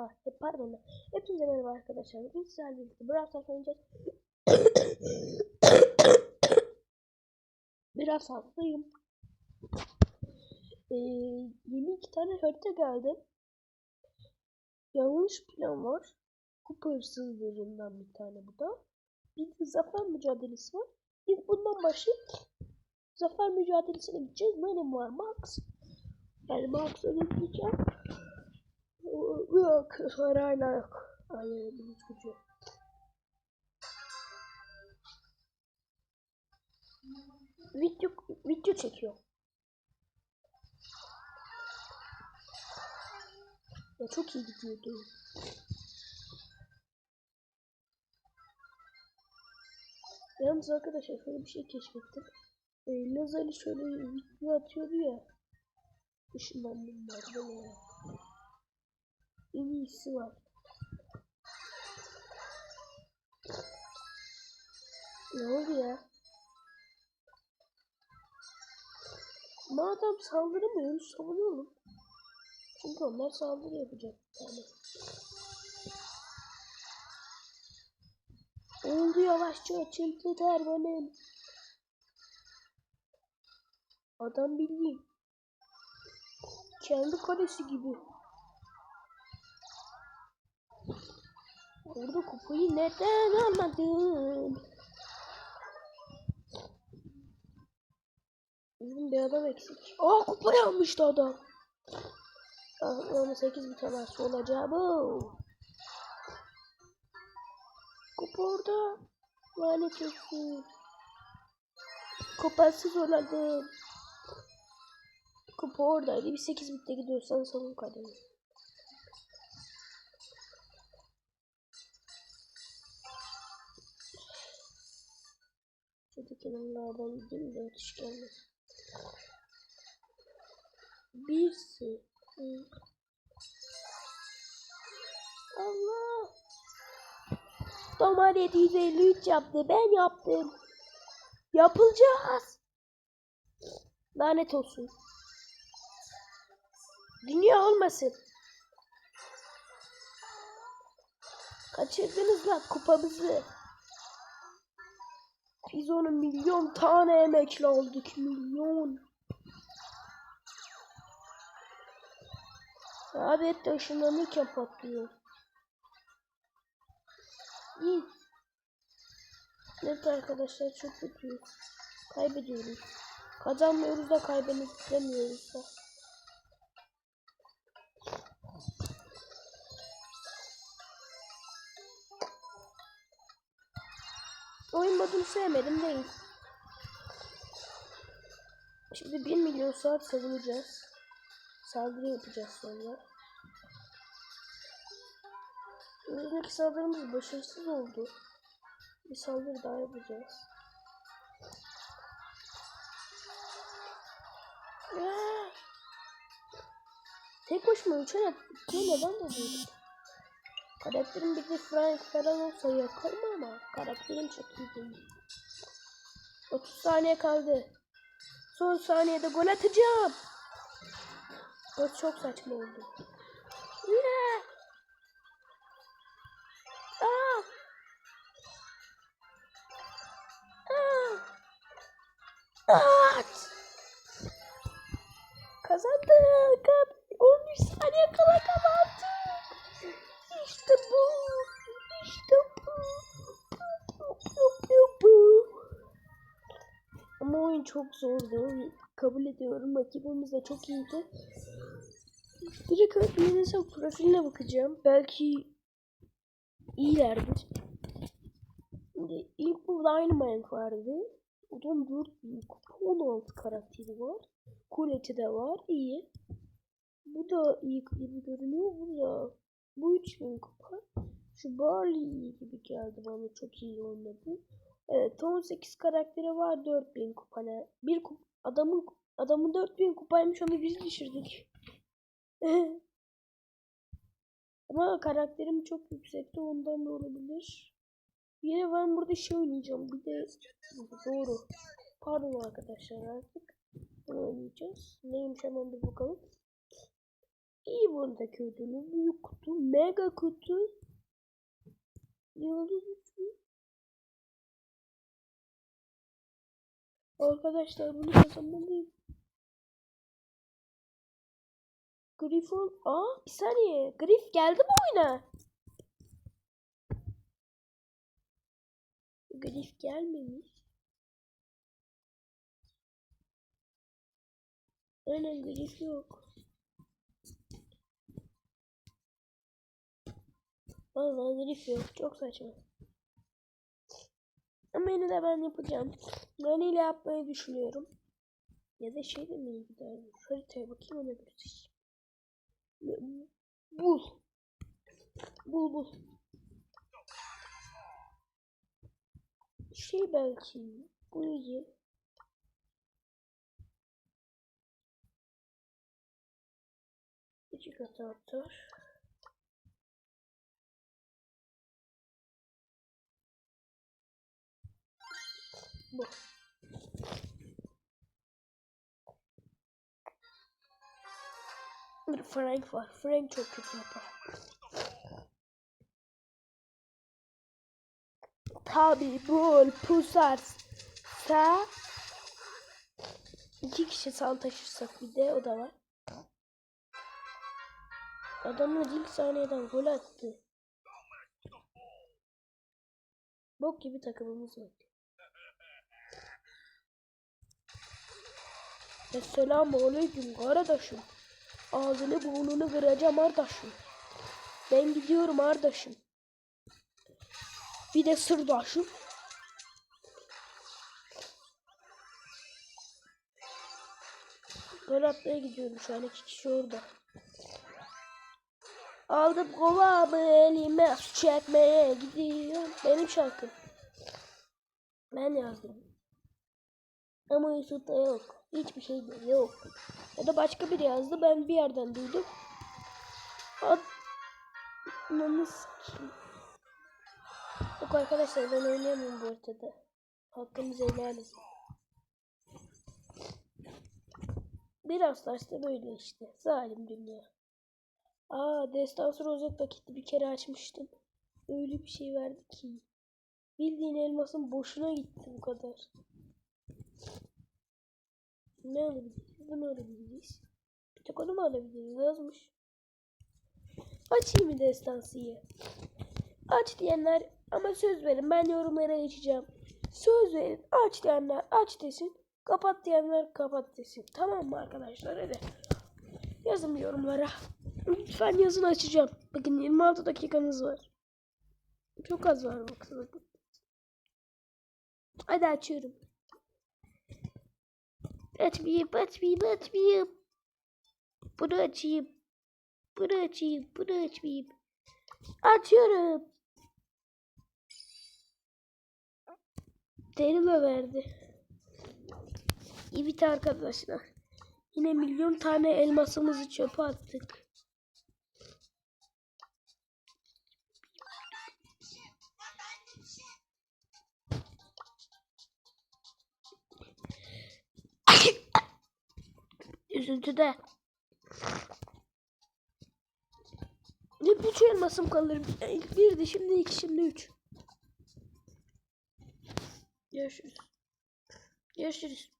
Ah, hep pardon. Hepinize merhaba arkadaşlar. Bugün sizlerle birlikte Brawl Stars oynayacağız. Biraz hastayım. Ee, yeni iki tane harita geldi. Yanlış plan var. Kupa hırsızlarından bir tane bu da. Bir de zafer mücadelesi var. İlk bundan başlayıp zafer mücadelesine gideceğiz. Benim var Max. Yani Max'ı öldüreceğim. Yok, hala yok. Hayır, bunun gücü. Video, video çekiyor. Ya çok iyi gidiyordu. Yalnız arkadaşlar şöyle bir şey keşfettim. E, Lazali şöyle video atıyordu ya. Işınlandım böyle. En iyisi var. Ne oldu ya? Madem saldıramıyoruz savunalım. Çünkü onlar saldırı yapacak tane. Oldu yavaşça açıldı termonem. Adam bildiğin. Kendi kalesi gibi. Orada kupayı neden almadın? Bizim bir adam eksik. Aa kupayı almıştı adam. Ama 8 bir tanesi olacak bu. Kupa orada. Lanet olsun. Kupasız oladım. Kupa oradaydı. Bir 8 bitte gidiyorsan salın kadını. Şurada kenarlardan gideyim de gelmesin. Birisi. Allah. Domar 753 yaptı. Ben yaptım. Yapılacağız. Lanet olsun. Dünya olmasın. Kaçırdınız lan kupamızı. Biz onu milyon tane emekle aldık. Milyon. Abi et de ışınlanırken patlıyor. İyi. Evet arkadaşlar çok kötüyüz. Kaybediyoruz. Kazanmıyoruz da kaybedemiyoruz da. Oyun modunu sevmedim değil. Şimdi 1 milyon saat savunacağız. Saldırı yapacağız sonra. Önceki saldırımız başarısız oldu. Bir saldırı daha yapacağız. Tek başıma uçarak ne neden oluyorum? Karakterim bir de Frank falan olsa yakarım ama karakterim çok iyi değil. 30 saniye kaldı. Son saniyede gol atacağım. O çok saçma oldu. Yine. Aa. Aa. At. Kazandık. 13 saniye kazandık. Ama oyun çok zordu. Kabul ediyorum. Rakibimiz de çok iyiydi. Direkt öğretmeninizin profiline bakacağım. Belki iyilerdir. Şimdi ilk burada aynı Mank vardı. Odan 4 büyük kupa 16 karakteri var. Kuleti de var. iyi. Bu da iyi gibi görünüyor. Bu da bu 3000 kupa. Şu Barley iyi gibi geldi bana. Çok iyi oynadı. Evet 18 karakteri var 4000 kupa ne? Bir kup adamın adamın 4000 kupaymış onu biz düşürdük. Ama karakterim çok yüksekti ondan da olabilir. Yine ben burada şey oynayacağım. Bir de doğru. Pardon arkadaşlar artık. Bunu oynayacağız. Neymiş hemen bir bakalım. İyi buradaki ödülü. Büyük kutu. Mega kutu. Yıldız üçü. Arkadaşlar bunu kazanmalıyım. Grifon. Aa bir saniye. Grif geldi mi oyuna? Grif gelmemiş. Aynen grif yok. Vallahi grif yok. Çok saçma. Ama yine de ben yapacağım. İle yapmayı düşünüyorum. Ya da şey de mi gider? Haritaya bakayım ona göre. Bul. Bul bul. Şey belki. Bu iyi. Küçük hata Bu. Bir Frank var. Frank çok kötü yapar. Tabi bul pusarsa iki kişi sal taşırsak bir de o da var. Adamlar ilk saniyeden gol attı. Bok gibi takımımız var. Esselamu aleyküm kardeşim. Ağzını burnunu kıracağım kardeşim. Ben gidiyorum kardeşim. Bir de sırdaşım. Gol gidiyorum şu an iki kişi orada. Aldım kovamı elime su çekmeye gidiyorum. Benim şarkım. Ben yazdım. Ama Yusuf'ta yok. Hiçbir şey yok. Ya da başka biri yazdı. Ben bir yerden duydum. Ananı sikeyim. Yok arkadaşlar ben oynayamıyorum bu haritada. Hakkınızı helal edin. Biraz da böyle işte. Zalim dünya. Aa Destansı Rozet paketi bir kere açmıştım. Öyle bir şey verdi ki. Bildiğin elmasın boşuna gitti bu kadar. Ne alabiliriz? Bunu alabiliriz. Bir tek onu mu alabiliriz? Yazmış. Açayım mı destansıyı? Aç diyenler ama söz verin ben yorumlara geçeceğim. Söz verin aç diyenler aç desin. Kapat diyenler kapat desin. Tamam mı arkadaşlar hadi. Yazın yorumlara. Lütfen yazın açacağım. Bakın 26 dakikanız var. Çok az var baksana. Hadi açıyorum. Açmayayım, açmayayım, açmayayım. Bunu açayım. Bunu açayım, bunu açmayayım. Açıyorum. Derime verdi. Evet arkadaşlar. Yine milyon tane elmasımızı çöpe attık. Üzüntüde. Hep üç elmasım kalır. Birdi şimdi iki şimdi üç. Görüşürüz. Görüşürüz.